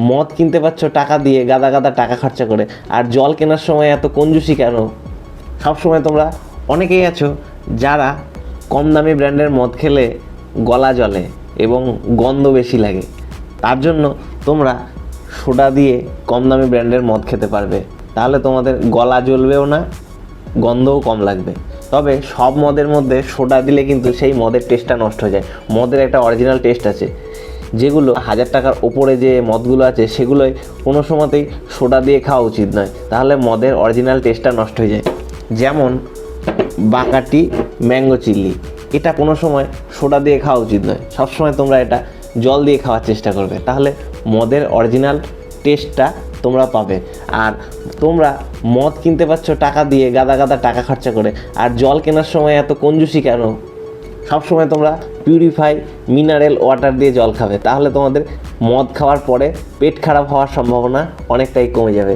মদ কিনতে পারছ, টাকা দিয়ে, গাদা গাদা টাকা খরচা করে। আর জল কেনার সময় এত কঞ্জুসি কেন? সবসময় তোমরা অনেকেই আছো যারা কম দামি ব্র্যান্ডের মদ খেলে গলা জ্বলে এবং গন্ধ বেশি লাগে। তার জন্য তোমরা সোডা দিয়ে কম দামি ব্র্যান্ডের মদ খেতে পারবে। তাহলে তোমাদের গলা জ্বলবেও না, গন্ধও কম লাগবে। তবে সব মদের মধ্যে সোডা দিলে কিন্তু সেই মদের টেস্টটা নষ্ট হয়ে যায়। মদের একটা অরিজিনাল টেস্ট আছে। যেগুলো হাজার টাকার ওপরে যে মদগুলো আছে, সেগুলোই কোনো সময়তেই সোডা দিয়ে খাওয়া উচিত নয়। তাহলে মদের অরিজিনাল টেস্টটা নষ্ট হয়ে যায়। যেমন বাঁকাটি ম্যাঙ্গো চিল্লি এটা কোনো সময় সোডা দিয়ে খাওয়া উচিত নয়। সবসময় তোমরা এটা জল দিয়ে খাওয়ার চেষ্টা করবে। তাহলে মদের অরিজিনাল টেস্টটা তোমরা পাবে। আর তোমরা মদ কিনতে পারছ টাকা দিয়ে, গাদা গাদা টাকা খরচা করে। আর জল কেনার সময় এত কঞ্জুসি কেন? সবসময় তোমরা পিউরিফাই মিনারেল ওয়াটার দিয়ে জল খাবে, তাহলে তোমাদের মদ খাওয়ার পরে পেট খারাপ হওয়ার সম্ভাবনা অনেকটাই কমে যাবে।